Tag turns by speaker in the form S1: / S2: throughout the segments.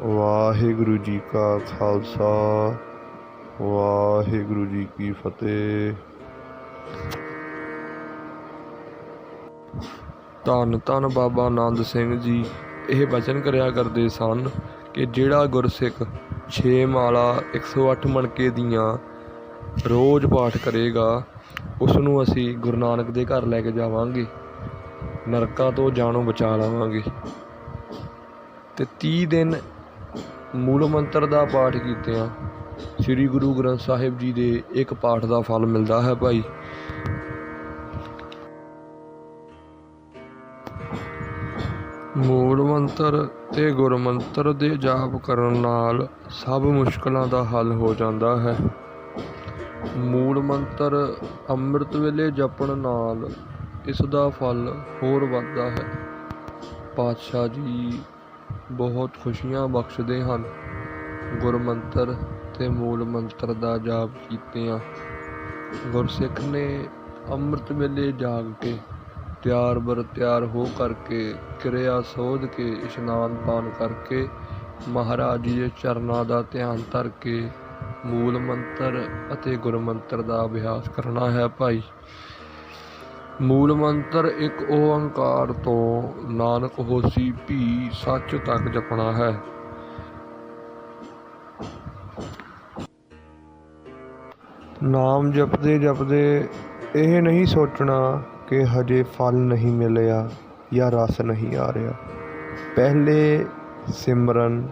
S1: ਵਾਹਿਗੁਰੂ ਜੀ ਕਾ ਖਾਲਸਾ, ਵਾਹਿਗੁਰੂ ਜੀ ਕੀ ਫਤਿਹ। ਧੰਨ ਧੰਨ ਬਾਬਾ ਆਨੰਦ ਸਿੰਘ ਜੀ, ਇਹ ਬਚਨ ਕਰਿਆ ਕਰਦੇ ਸਨ ਕਿ ਜਿਹੜਾ ਗੁਰਸਿੱਖ 6 ਮਾਲਾ 108 ਮਣਕੇ ਦੀਆਂ ਰੋਜ਼ ਪਾਠ ਕਰੇਗਾ ਉਸ ਨੂੰ ਅਸੀਂ ਗੁਰੂ ਨਾਨਕ ਦੇ ਘਰ ਲੈ ਕੇ ਜਾਵਾਂਗੇ, ਨਰਕਾਂ ਤੋਂ ਜਾਨੋਂ ਬਚਾ ਲਵਾਂਗੇ। ਤੇ 30 ਦਿਨ ਮੂਲ ਮੰਤਰ ਦਾ ਪਾਠ ਕੀਤੇ ਸ੍ਰੀ ਗੁਰੂ ਗ੍ਰੰਥ ਸਾਹਿਬ ਜੀ ਦੇ ਇੱਕ ਪਾਠ ਦਾ ਫਲ ਮਿਲਦਾ ਹੈ ਭਾਈ। ਮੂਲ ਮੰਤਰ ਤੇ ਗੁਰਮੰਤਰ ਦੇ ਜਾਪ ਕਰਨ ਨਾਲ ਸਭ ਮੁਸ਼ਕਲਾਂ ਦਾ ਹੱਲ ਹੋ ਜਾਂਦਾ ਹੈ। ਮੂਲ ਮੰਤਰ ਅੰਮ੍ਰਿਤ ਵੇਲੇ ਜਪਣ ਨਾਲ ਇਸ ਦਾ ਫਲ ਹੋਰ ਵੱਧਦਾ ਹੈ। ਪਾਤਸ਼ਾਹ ਜੀ ਬਹੁਤ ਖੁਸ਼ੀਆਂ ਬਖਸ਼ਦੇ ਹਨ। ਗੁਰਮੰਤਰ ਤੇ ਮੂਲ ਮੰਤਰ ਦਾ ਜਾਪ ਕੀਤਿਆਂ ਗੁਰਸਿੱਖ ਨੇ ਅੰਮ੍ਰਿਤ ਵੇਲੇ ਜਾਗ ਕੇ ਤਿਆਰ ਬਰ ਤਿਆਰ ਹੋ ਕਰਕੇ ਕਿਰਿਆ ਸੋਧ ਕੇ ਇਸ਼ਨਾਨ ਪਾਨ ਕਰਕੇ ਮਹਾਰਾਜ ਜੀ ਦੇ ਚਰਨਾਂ ਦਾ ਧਿਆਨ ਧਰ ਕੇ ਮੂਲ ਮੰਤਰ ਅਤੇ ਗੁਰਮੰਤਰ ਦਾ ਅਭਿਆਸ ਕਰਨਾ ਹੈ ਭਾਈ। ਮੂਲ ਮੰਤਰ ਇੱਕ ਓੰਕਾਰ ਤੋਂ ਨਾਨਕ ਹੋਸੀ ਭੀ ਸੱਚ ਤੱਕ ਜਪਣਾ ਹੈ। ਨਾਮ ਜਪਦੇ ਜਪਦੇ ਇਹ ਨਹੀਂ ਸੋਚਣਾ ਕਿ ਹਜੇ ਫਲ ਨਹੀਂ ਮਿਲਿਆ ਜਾਂ ਰਸ ਨਹੀਂ ਆ ਰਿਹਾ। ਪਹਿਲੇ ਸਿਮਰਨ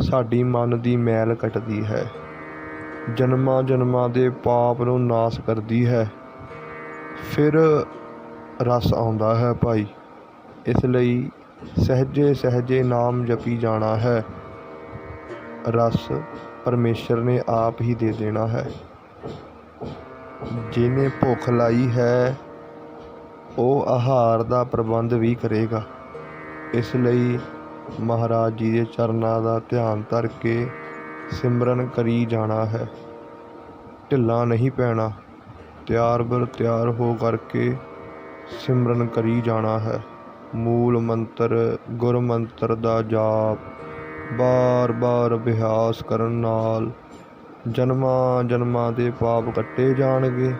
S1: ਸਾਡੀ ਮਨ ਦੀ ਮੈਲ ਕੱਟਦੀ ਹੈ। ਜਨਮਾਂ ਜਨਮਾਂ ਦੇ ਪਾਪ ਨੂੰ ਨਾਸ ਕਰਦੀ ਹੈ। ਫਿਰ ਰਸ ਆਉਂਦਾ ਹੈ ਭਾਈ। ਇਸ ਲਈ ਸਹਿਜੇ ਸਹਿਜੇ ਨਾਮ ਜਪੀ ਜਾਣਾ ਹੈ। ਰਸ ਪਰਮੇਸ਼ਰ ਨੇ ਆਪ ਹੀ ਦੇ ਦੇਣਾ ਹੈ। ਜਿਹਨੇ ਭੁੱਖ ਲਾਈ ਹੈ, ਉਹ ਆਹਾਰ ਦਾ ਪ੍ਰਬੰਧ ਵੀ ਕਰੇਗਾ। ਇਸ ਲਈ ਮਹਾਰਾਜ ਜੀ ਦੇ ਚਰਨਾਂ ਦਾ ਧਿਆਨ ਧਰ ਕੇ ਸਿਮਰਨ ਕਰੀ ਜਾਣਾ ਹੈ। ਢਿੱਲਾ ਨਹੀਂ ਪੈਣਾ। ਤਿਆਰ ਬਰ ਤਿਆਰ ਹੋ ਕਰਕੇ ਸਿਮਰਨ ਕਰੀ ਜਾਣਾ ਹੈ। ਮੂਲ ਮੰਤਰ, ਗੁਰ ਮੰਤਰ ਦਾ ਜਾਪ, ਬਾਰ-ਬਾਰ ਅਭਿਆਸ ਕਰਨ ਨਾਲ ਜਨਮਾਂ ਜਨਮਾਂ ਦੇ ਪਾਪ ਕੱਟੇ ਜਾਣਗੇ